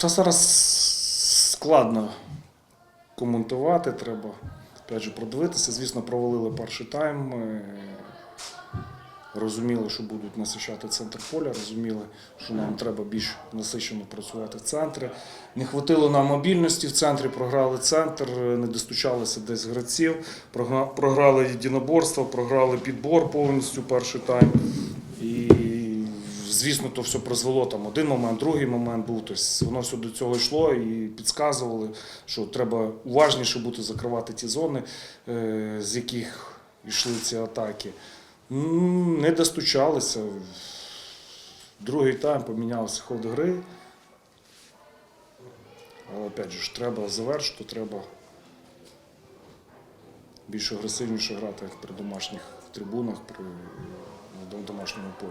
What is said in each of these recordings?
Та зараз складно коментувати, треба опять же, продивитися. Звісно, провалили перший тайм. Розуміли, що будуть насичати центр поля, розуміли, що нам треба більш насичено працювати в центрі. Не хватило нам мобільності в центрі, програли центр, не достучалися десь гравців, програли єдиноборство, програли підбор повністю перший тайм. Звісно, то все призвело там один момент, другий момент був. Тобто воно все до цього йшло і підказували, що треба уважніше бути, закривати ті зони, е, з яких йшли ці атаки. Не достучалися. Другий тайм помінявся ход гри. Але опять же, треба завершити, треба більш агресивніше грати при домашніх трибунах, при домашньому полі.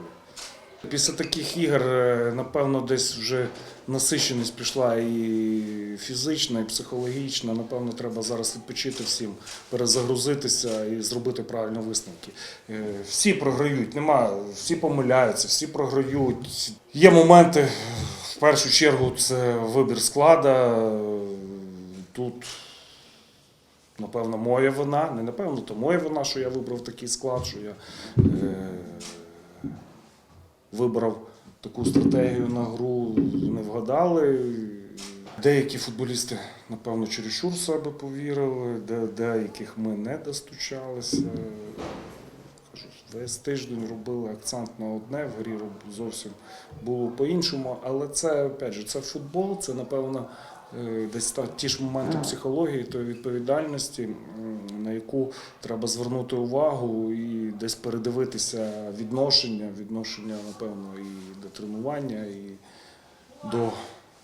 Після таких ігор, е, напевно, десь вже насиченість пішла і фізична, і психологічна. Напевно, треба зараз відпочити всім, перезагрузитися і зробити правильні висновки. Е, Всі програють, нема, всі помиляються, всі програють. Є моменти, в першу чергу, це вибір склада. Тут Напевно, моя вина. Не напевно, то моя вина, що я вибрав такий склад, що я е, вибрав таку стратегію на гру, не вгадали. Деякі футболісти, напевно, чересчур себе повірили, де, деяких ми не достучалися. Кажу, Весь тиждень робили акцент на одне, в грі зовсім було по-іншому. Але це, опять же, це футбол, це, напевно, десь та, ті ж моменти психології, тої відповідальності, на яку треба звернути увагу і десь передивитися відношення, відношення, напевно, і до тренування, і до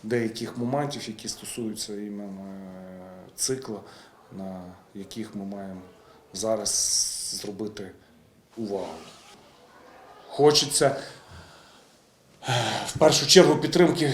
деяких моментів, які стосуються іменно е, цикла, на яких ми маємо зараз зробити увагу. Хочеться е, в першу чергу підтримки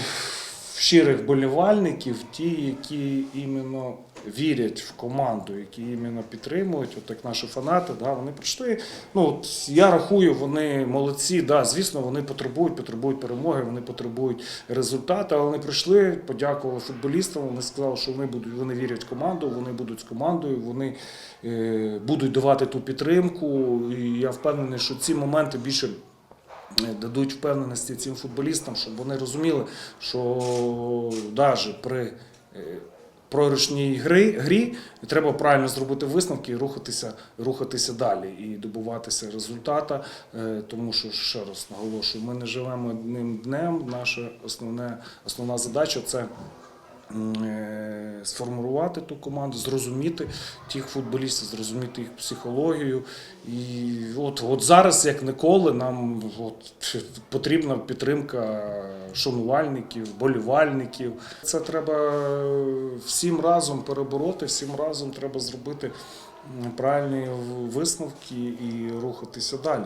щирих болівальників, ті, які іменно вірять в команду, які іменно підтримують, от як наші фанати, да, вони прийшли. Ну, от я рахую, вони молодці, да, звісно, вони потребують, потребують перемоги, вони потребують результату, але вони прийшли, подякували футболістам, вони сказали, що вони будуть, вони вірять в команду, вони будуть з командою, вони е, будуть давати ту підтримку. І я впевнений, що ці моменти більше дадуть впевненості цим футболістам, щоб вони розуміли, що навіть при е, програшній грі, грі треба правильно зробити висновки і рухатися, рухатися далі і добуватися результата. Е, Тому що ще раз наголошую, ми не живемо одним днем. Наша основне, основна задача це е, сформувати ту команду, зрозуміти тих футболістів, зрозуміти їх психологію. І от, от зараз, як ніколи, нам от, потрібна підтримка шанувальників, болівальників. Це треба всім разом перебороти, всім разом треба зробити правильні висновки і рухатися далі.